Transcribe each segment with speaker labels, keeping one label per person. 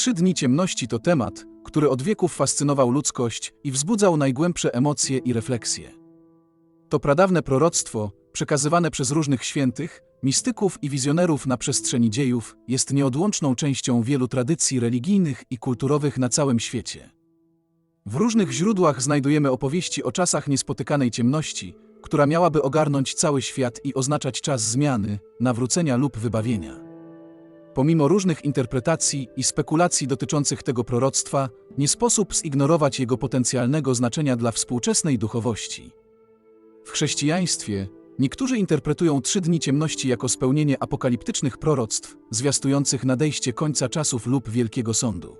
Speaker 1: Trzy dni ciemności to temat, który od wieków fascynował ludzkość i wzbudzał najgłębsze emocje i refleksje. To pradawne proroctwo, przekazywane przez różnych świętych, mistyków i wizjonerów na przestrzeni dziejów, jest nieodłączną częścią wielu tradycji religijnych i kulturowych na całym świecie. W różnych źródłach znajdujemy opowieści o czasach niespotykanej ciemności, która miałaby ogarnąć cały świat i oznaczać czas zmiany, nawrócenia lub wybawienia. Pomimo różnych interpretacji i spekulacji dotyczących tego proroctwa, nie sposób zignorować jego potencjalnego znaczenia dla współczesnej duchowości. W chrześcijaństwie niektórzy interpretują trzy dni ciemności jako spełnienie apokaliptycznych proroctw, zwiastujących nadejście końca czasów lub wielkiego sądu.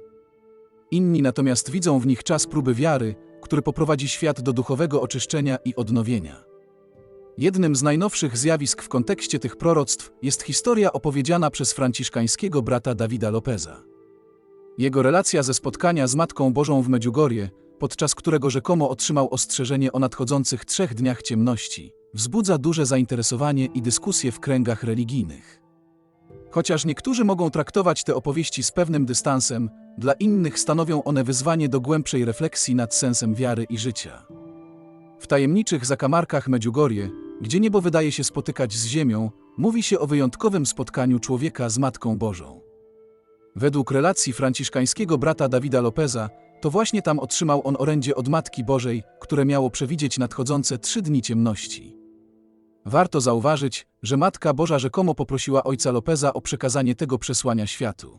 Speaker 1: Inni natomiast widzą w nich czas próby wiary, który poprowadzi świat do duchowego oczyszczenia i odnowienia. Jednym z najnowszych zjawisk w kontekście tych proroctw jest historia opowiedziana przez franciszkańskiego brata Dawida Lopeza. Jego relacja ze spotkania z Matką Bożą w Medjugorje, podczas którego rzekomo otrzymał ostrzeżenie o nadchodzących trzech dniach ciemności, wzbudza duże zainteresowanie i dyskusje w kręgach religijnych. Chociaż niektórzy mogą traktować te opowieści z pewnym dystansem, dla innych stanowią one wyzwanie do głębszej refleksji nad sensem wiary i życia. W tajemniczych zakamarkach Medjugorje, gdzie niebo wydaje się spotykać z ziemią, mówi się o wyjątkowym spotkaniu człowieka z Matką Bożą. Według relacji franciszkańskiego brata Dawida Lopeza, to właśnie tam otrzymał on orędzie od Matki Bożej, które miało przewidzieć nadchodzące trzy dni ciemności. Warto zauważyć, że Matka Boża rzekomo poprosiła ojca Lopeza o przekazanie tego przesłania światu.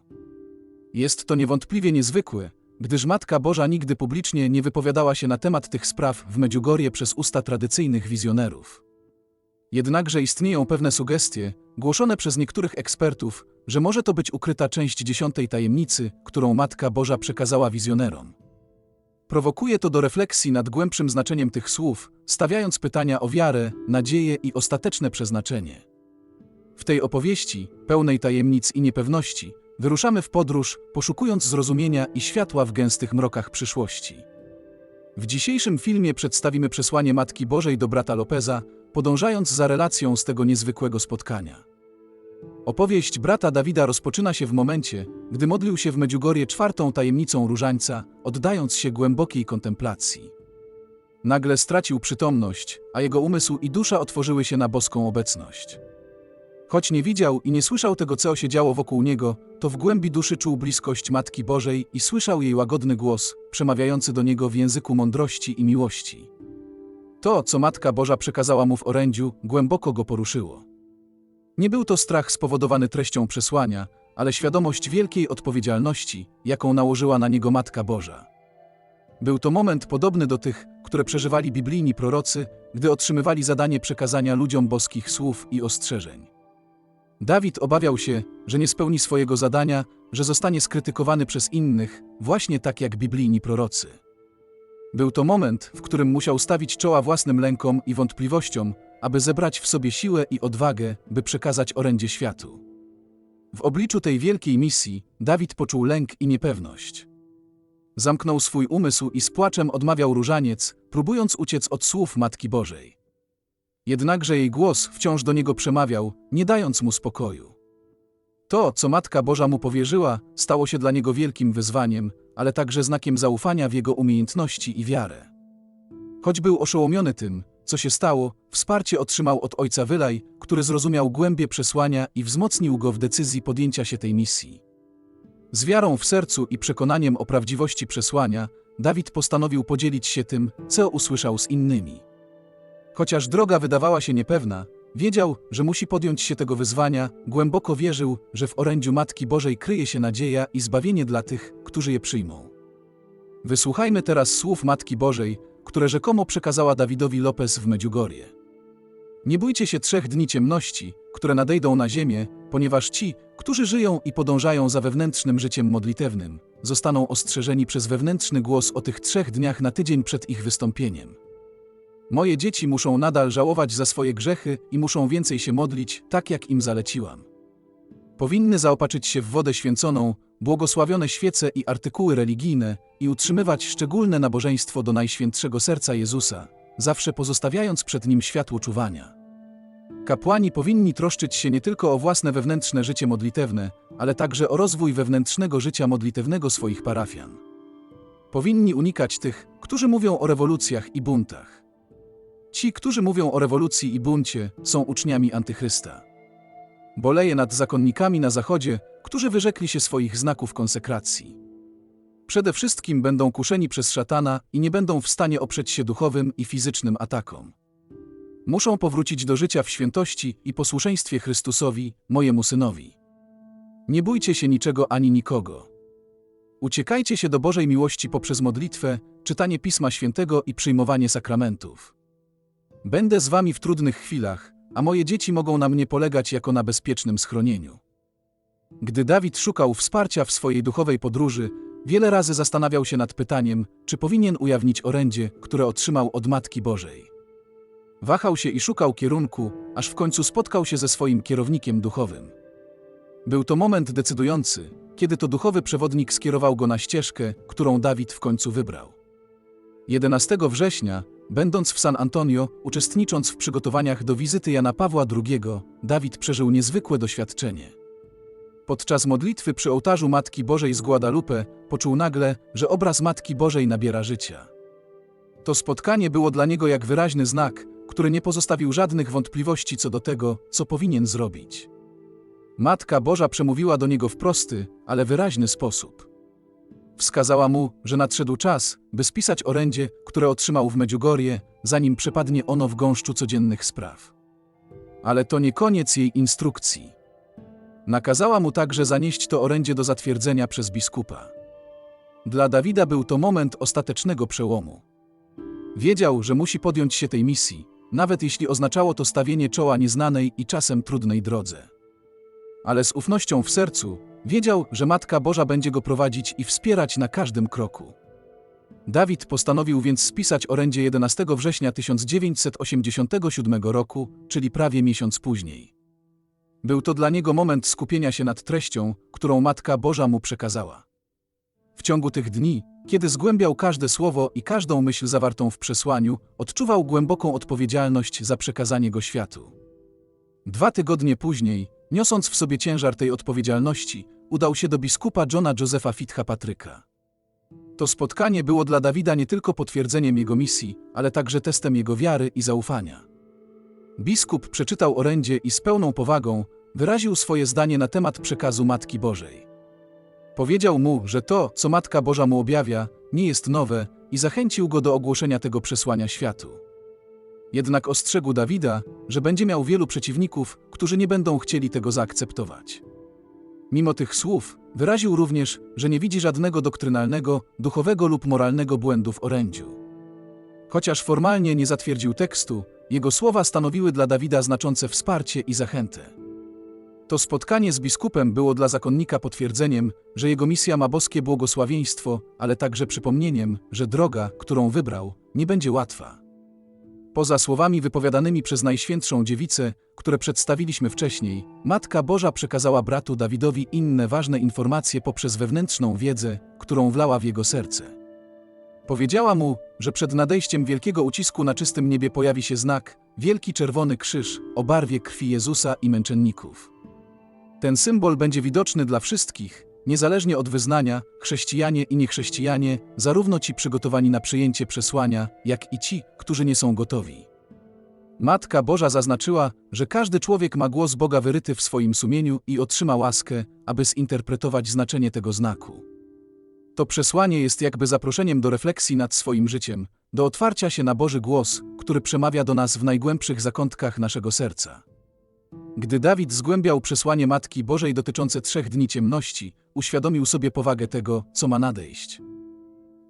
Speaker 1: Jest to niewątpliwie niezwykłe, gdyż Matka Boża nigdy publicznie nie wypowiadała się na temat tych spraw w Medjugorje przez usta tradycyjnych wizjonerów. Jednakże istnieją pewne sugestie, głoszone przez niektórych ekspertów, że może to być ukryta część dziesiątej tajemnicy, którą Matka Boża przekazała wizjonerom. Prowokuje to do refleksji nad głębszym znaczeniem tych słów, stawiając pytania o wiarę, nadzieję i ostateczne przeznaczenie. W tej opowieści, pełnej tajemnic i niepewności, wyruszamy w podróż, poszukując zrozumienia i światła w gęstych mrokach przyszłości. W dzisiejszym filmie przedstawimy przesłanie Matki Bożej do brata Lopeza, podążając za relacją z tego niezwykłego spotkania. Opowieść brata Dawida rozpoczyna się w momencie, gdy modlił się w Medjugorje czwartą tajemnicą różańca, oddając się głębokiej kontemplacji. Nagle stracił przytomność, a jego umysł i dusza otworzyły się na boską obecność. Choć nie widział i nie słyszał tego, co się działo wokół niego, to w głębi duszy czuł bliskość Matki Bożej i słyszał jej łagodny głos, przemawiający do niego w języku mądrości i miłości. To, co Matka Boża przekazała mu w orędziu, głęboko go poruszyło. Nie był to strach spowodowany treścią przesłania, ale świadomość wielkiej odpowiedzialności, jaką nałożyła na niego Matka Boża. Był to moment podobny do tych, które przeżywali biblijni prorocy, gdy otrzymywali zadanie przekazania ludziom boskich słów i ostrzeżeń. Dawid obawiał się, że nie spełni swojego zadania, że zostanie skrytykowany przez innych, właśnie tak jak biblijni prorocy. Był to moment, w którym musiał stawić czoła własnym lękom i wątpliwościom, aby zebrać w sobie siłę i odwagę, by przekazać orędzie światu. W obliczu tej wielkiej misji Dawid poczuł lęk i niepewność. Zamknął swój umysł i z płaczem odmawiał różaniec, próbując uciec od słów Matki Bożej. Jednakże jej głos wciąż do niego przemawiał, nie dając mu spokoju. To, co Matka Boża mu powierzyła, stało się dla niego wielkim wyzwaniem, ale także znakiem zaufania w jego umiejętności i wiarę. Choć był oszołomiony tym, co się stało, wsparcie otrzymał od ojca Wylaj, który zrozumiał głębie przesłania i wzmocnił go w decyzji podjęcia się tej misji. Z wiarą w sercu i przekonaniem o prawdziwości przesłania, Dawid postanowił podzielić się tym, co usłyszał z innymi. Chociaż droga wydawała się niepewna, wiedział, że musi podjąć się tego wyzwania, głęboko wierzył, że w orędziu Matki Bożej kryje się nadzieja i zbawienie dla tych, którzy je przyjmą. Wysłuchajmy teraz słów Matki Bożej, które rzekomo przekazała Dawidowi Lopez w Medjugorje. Nie bójcie się trzech dni ciemności, które nadejdą na ziemię, ponieważ ci, którzy żyją i podążają za wewnętrznym życiem modlitewnym, zostaną ostrzeżeni przez wewnętrzny głos o tych trzech dniach na tydzień przed ich wystąpieniem. Moje dzieci muszą nadal żałować za swoje grzechy i muszą więcej się modlić, tak jak im zaleciłam. Powinny zaopaczyć się w wodę święconą, błogosławione świece i artykuły religijne i utrzymywać szczególne nabożeństwo do Najświętszego Serca Jezusa, zawsze pozostawiając przed Nim światło czuwania. Kapłani powinni troszczyć się nie tylko o własne wewnętrzne życie modlitewne, ale także o rozwój wewnętrznego życia modlitewnego swoich parafian. Powinni unikać tych, którzy mówią o rewolucjach i buntach. Ci, którzy mówią o rewolucji i buncie, są uczniami antychrysta. Boleje nad zakonnikami na zachodzie, którzy wyrzekli się swoich znaków konsekracji. Przede wszystkim będą kuszeni przez szatana i nie będą w stanie oprzeć się duchowym i fizycznym atakom. Muszą powrócić do życia w świętości i posłuszeństwie Chrystusowi, mojemu synowi. Nie bójcie się niczego ani nikogo. Uciekajcie się do Bożej miłości poprzez modlitwę, czytanie Pisma Świętego i przyjmowanie sakramentów. Będę z wami w trudnych chwilach, a moje dzieci mogą na mnie polegać jako na bezpiecznym schronieniu. Gdy Dawid szukał wsparcia w swojej duchowej podróży, wiele razy zastanawiał się nad pytaniem, czy powinien ujawnić orędzie, które otrzymał od Matki Bożej. Wahał się i szukał kierunku, aż w końcu spotkał się ze swoim kierownikiem duchowym. Był to moment decydujący, kiedy to duchowy przewodnik skierował go na ścieżkę, którą Dawid w końcu wybrał. 11 września, będąc w San Antonio, uczestnicząc w przygotowaniach do wizyty Jana Pawła II, Dawid przeżył niezwykłe doświadczenie. Podczas modlitwy przy ołtarzu Matki Bożej z Guadalupe poczuł nagle, że obraz Matki Bożej nabiera życia. To spotkanie było dla niego jak wyraźny znak, który nie pozostawił żadnych wątpliwości co do tego, co powinien zrobić. Matka Boża przemówiła do niego w prosty, ale wyraźny sposób. Wskazała mu, że nadszedł czas, by spisać orędzie, które otrzymał w Medjugorje, zanim przepadnie ono w gąszczu codziennych spraw. Ale to nie koniec jej instrukcji. Nakazała mu także zanieść to orędzie do zatwierdzenia przez biskupa. Dla Dawida był to moment ostatecznego przełomu. Wiedział, że musi podjąć się tej misji, nawet jeśli oznaczało to stawienie czoła nieznanej i czasem trudnej drodze. Ale z ufnością w sercu wiedział, że Matka Boża będzie go prowadzić i wspierać na każdym kroku. Dawid postanowił więc spisać orędzie 11 września 1987 roku, czyli prawie miesiąc później. Był to dla niego moment skupienia się nad treścią, którą Matka Boża mu przekazała. W ciągu tych dni, kiedy zgłębiał każde słowo i każdą myśl zawartą w przesłaniu, odczuwał głęboką odpowiedzialność za przekazanie go światu. Dwa tygodnie później, niosąc w sobie ciężar tej odpowiedzialności, udał się do biskupa Johna Josepha Fitzpatryka. To spotkanie było dla Dawida nie tylko potwierdzeniem jego misji, ale także testem jego wiary i zaufania. Biskup przeczytał orędzie i z pełną powagą wyraził swoje zdanie na temat przekazu Matki Bożej. Powiedział mu, że to, co Matka Boża mu objawia, nie jest nowe i zachęcił go do ogłoszenia tego przesłania światu. Jednak ostrzegł Dawida, że będzie miał wielu przeciwników, którzy nie będą chcieli tego zaakceptować. Mimo tych słów, wyraził również, że nie widzi żadnego doktrynalnego, duchowego lub moralnego błędu w orędziu. Chociaż formalnie nie zatwierdził tekstu, jego słowa stanowiły dla Dawida znaczące wsparcie i zachętę. To spotkanie z biskupem było dla zakonnika potwierdzeniem, że jego misja ma boskie błogosławieństwo, ale także przypomnieniem, że droga, którą wybrał, nie będzie łatwa. Poza słowami wypowiadanymi przez Najświętszą Dziewicę, które przedstawiliśmy wcześniej, Matka Boża przekazała bratu Dawidowi inne ważne informacje poprzez wewnętrzną wiedzę, którą wlała w jego serce. Powiedziała mu, że przed nadejściem wielkiego ucisku na czystym niebie pojawi się znak, wielki czerwony krzyż o barwie krwi Jezusa i męczenników. Ten symbol będzie widoczny dla wszystkich, niezależnie od wyznania, chrześcijanie i niechrześcijanie, zarówno ci przygotowani na przyjęcie przesłania, jak i ci, którzy nie są gotowi. Matka Boża zaznaczyła, że każdy człowiek ma głos Boga wyryty w swoim sumieniu i otrzyma łaskę, aby zinterpretować znaczenie tego znaku. To przesłanie jest jakby zaproszeniem do refleksji nad swoim życiem, do otwarcia się na Boży głos, który przemawia do nas w najgłębszych zakątkach naszego serca. Gdy Dawid zgłębiał przesłanie Matki Bożej dotyczące trzech dni ciemności, uświadomił sobie powagę tego, co ma nadejść.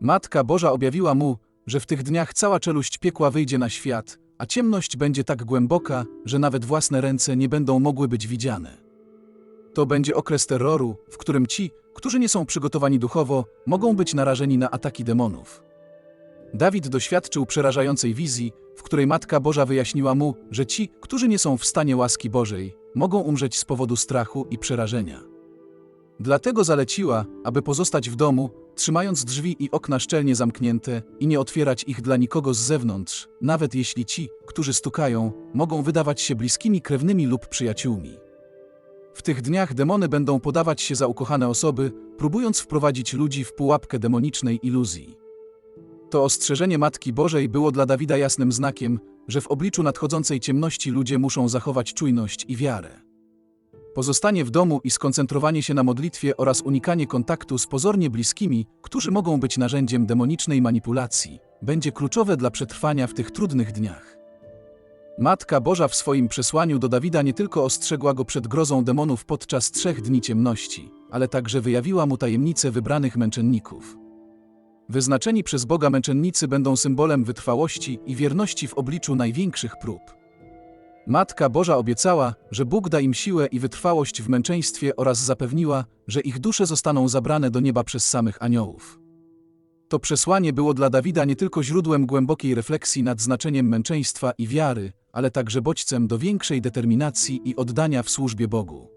Speaker 1: Matka Boża objawiła mu, że w tych dniach cała czeluść piekła wyjdzie na świat, a ciemność będzie tak głęboka, że nawet własne ręce nie będą mogły być widziane. To będzie okres terroru, w którym ci, którzy nie są przygotowani duchowo, mogą być narażeni na ataki demonów. Dawid doświadczył przerażającej wizji, w której Matka Boża wyjaśniła mu, że ci, którzy nie są w stanie łaski Bożej, mogą umrzeć z powodu strachu i przerażenia. Dlatego zaleciła, aby pozostać w domu, trzymając drzwi i okna szczelnie zamknięte i nie otwierać ich dla nikogo z zewnątrz, nawet jeśli ci, którzy stukają, mogą wydawać się bliskimi krewnymi lub przyjaciółmi. W tych dniach demony będą podawać się za ukochane osoby, próbując wprowadzić ludzi w pułapkę demonicznej iluzji. To ostrzeżenie Matki Bożej było dla Dawida jasnym znakiem, że w obliczu nadchodzącej ciemności ludzie muszą zachować czujność i wiarę. Pozostanie w domu i skoncentrowanie się na modlitwie oraz unikanie kontaktu z pozornie bliskimi, którzy mogą być narzędziem demonicznej manipulacji, będzie kluczowe dla przetrwania w tych trudnych dniach. Matka Boża w swoim przesłaniu do Dawida nie tylko ostrzegła go przed grozą demonów podczas trzech dni ciemności, ale także wyjawiła mu tajemnicę wybranych męczenników. Wyznaczeni przez Boga męczennicy będą symbolem wytrwałości i wierności w obliczu największych prób. Matka Boża obiecała, że Bóg da im siłę i wytrwałość w męczeństwie oraz zapewniła, że ich dusze zostaną zabrane do nieba przez samych aniołów. To przesłanie było dla Dawida nie tylko źródłem głębokiej refleksji nad znaczeniem męczeństwa i wiary, ale także bodźcem do większej determinacji i oddania w służbie Bogu.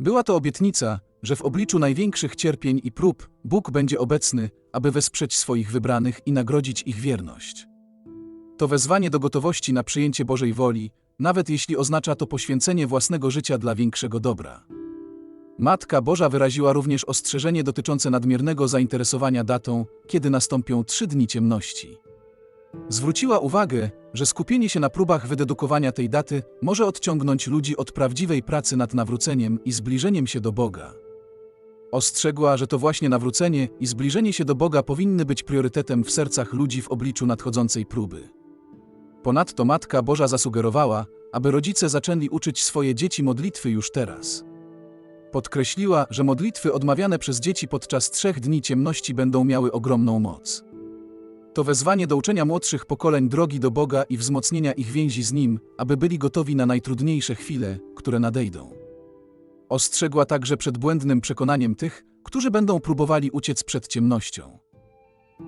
Speaker 1: Była to obietnica, że w obliczu największych cierpień i prób Bóg będzie obecny, aby wesprzeć swoich wybranych i nagrodzić ich wierność. To wezwanie do gotowości na przyjęcie Bożej woli, nawet jeśli oznacza to poświęcenie własnego życia dla większego dobra. Matka Boża wyraziła również ostrzeżenie dotyczące nadmiernego zainteresowania datą, kiedy nastąpią trzy dni ciemności. Zwróciła uwagę, że skupienie się na próbach wydedukowania tej daty może odciągnąć ludzi od prawdziwej pracy nad nawróceniem i zbliżeniem się do Boga. Ostrzegła, że to właśnie nawrócenie i zbliżenie się do Boga powinny być priorytetem w sercach ludzi w obliczu nadchodzącej próby. Ponadto Matka Boża zasugerowała, aby rodzice zaczęli uczyć swoje dzieci modlitwy już teraz. Podkreśliła, że modlitwy odmawiane przez dzieci podczas trzech dni ciemności będą miały ogromną moc. To wezwanie do uczenia młodszych pokoleń drogi do Boga i wzmocnienia ich więzi z Nim, aby byli gotowi na najtrudniejsze chwile, które nadejdą. Ostrzegła także przed błędnym przekonaniem tych, którzy będą próbowali uciec przed ciemnością.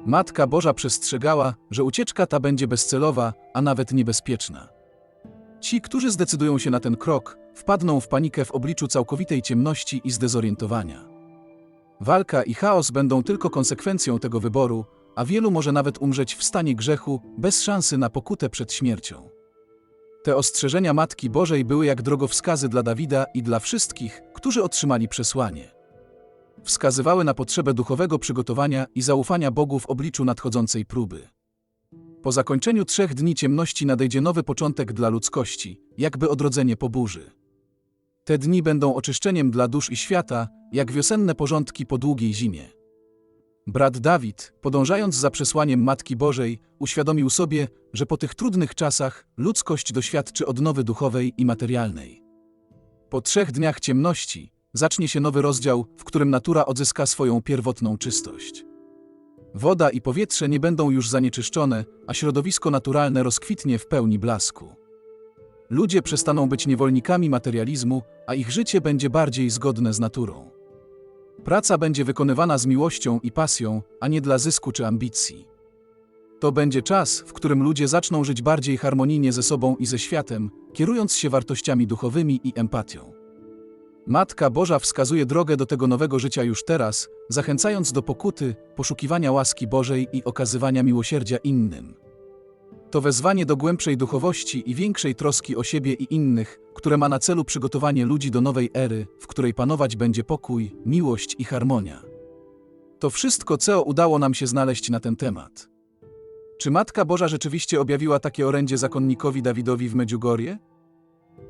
Speaker 1: Matka Boża przestrzegała, że ucieczka ta będzie bezcelowa, a nawet niebezpieczna. Ci, którzy zdecydują się na ten krok, wpadną w panikę w obliczu całkowitej ciemności i zdezorientowania. Walka i chaos będą tylko konsekwencją tego wyboru, a wielu może nawet umrzeć w stanie grzechu, bez szansy na pokutę przed śmiercią. Te ostrzeżenia Matki Bożej były jak drogowskazy dla Dawida i dla wszystkich, którzy otrzymali przesłanie. Wskazywały na potrzebę duchowego przygotowania i zaufania Bogu w obliczu nadchodzącej próby. Po zakończeniu trzech dni ciemności nadejdzie nowy początek dla ludzkości, jakby odrodzenie po burzy. Te dni będą oczyszczeniem dla dusz i świata, jak wiosenne porządki po długiej zimie. Brat Dawid, podążając za przesłaniem Matki Bożej, uświadomił sobie, że po tych trudnych czasach ludzkość doświadczy odnowy duchowej i materialnej. Po trzech dniach ciemności zacznie się nowy rozdział, w którym natura odzyska swoją pierwotną czystość. Woda i powietrze nie będą już zanieczyszczone, a środowisko naturalne rozkwitnie w pełni blasku. Ludzie przestaną być niewolnikami materializmu, a ich życie będzie bardziej zgodne z naturą. Praca będzie wykonywana z miłością i pasją, a nie dla zysku czy ambicji. To będzie czas, w którym ludzie zaczną żyć bardziej harmonijnie ze sobą i ze światem, kierując się wartościami duchowymi i empatią. Matka Boża wskazuje drogę do tego nowego życia już teraz, zachęcając do pokuty, poszukiwania łaski Bożej i okazywania miłosierdzia innym. To wezwanie do głębszej duchowości i większej troski o siebie i innych, które ma na celu przygotowanie ludzi do nowej ery, w której panować będzie pokój, miłość i harmonia. To wszystko, co udało nam się znaleźć na ten temat. Czy Matka Boża rzeczywiście objawiła takie orędzie zakonnikowi Dawidowi w Medjugorje?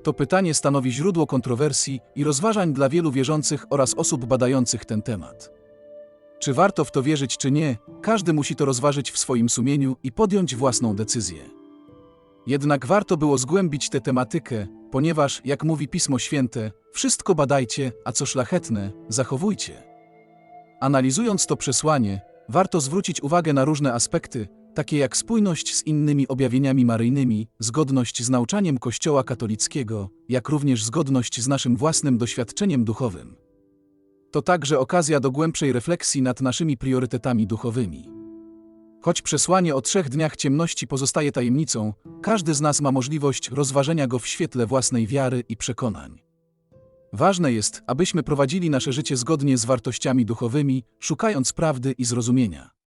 Speaker 1: To pytanie stanowi źródło kontrowersji i rozważań dla wielu wierzących oraz osób badających ten temat. Czy warto w to wierzyć, czy nie, każdy musi to rozważyć w swoim sumieniu i podjąć własną decyzję. Jednak warto było zgłębić tę tematykę, ponieważ, jak mówi Pismo Święte, wszystko badajcie, a co szlachetne, zachowujcie. Analizując to przesłanie, warto zwrócić uwagę na różne aspekty, takie jak spójność z innymi objawieniami maryjnymi, zgodność z nauczaniem Kościoła katolickiego, jak również zgodność z naszym własnym doświadczeniem duchowym. To także okazja do głębszej refleksji nad naszymi priorytetami duchowymi. Choć przesłanie o trzech dniach ciemności pozostaje tajemnicą, każdy z nas ma możliwość rozważenia go w świetle własnej wiary i przekonań. Ważne jest, abyśmy prowadzili nasze życie zgodnie z wartościami duchowymi, szukając prawdy i zrozumienia.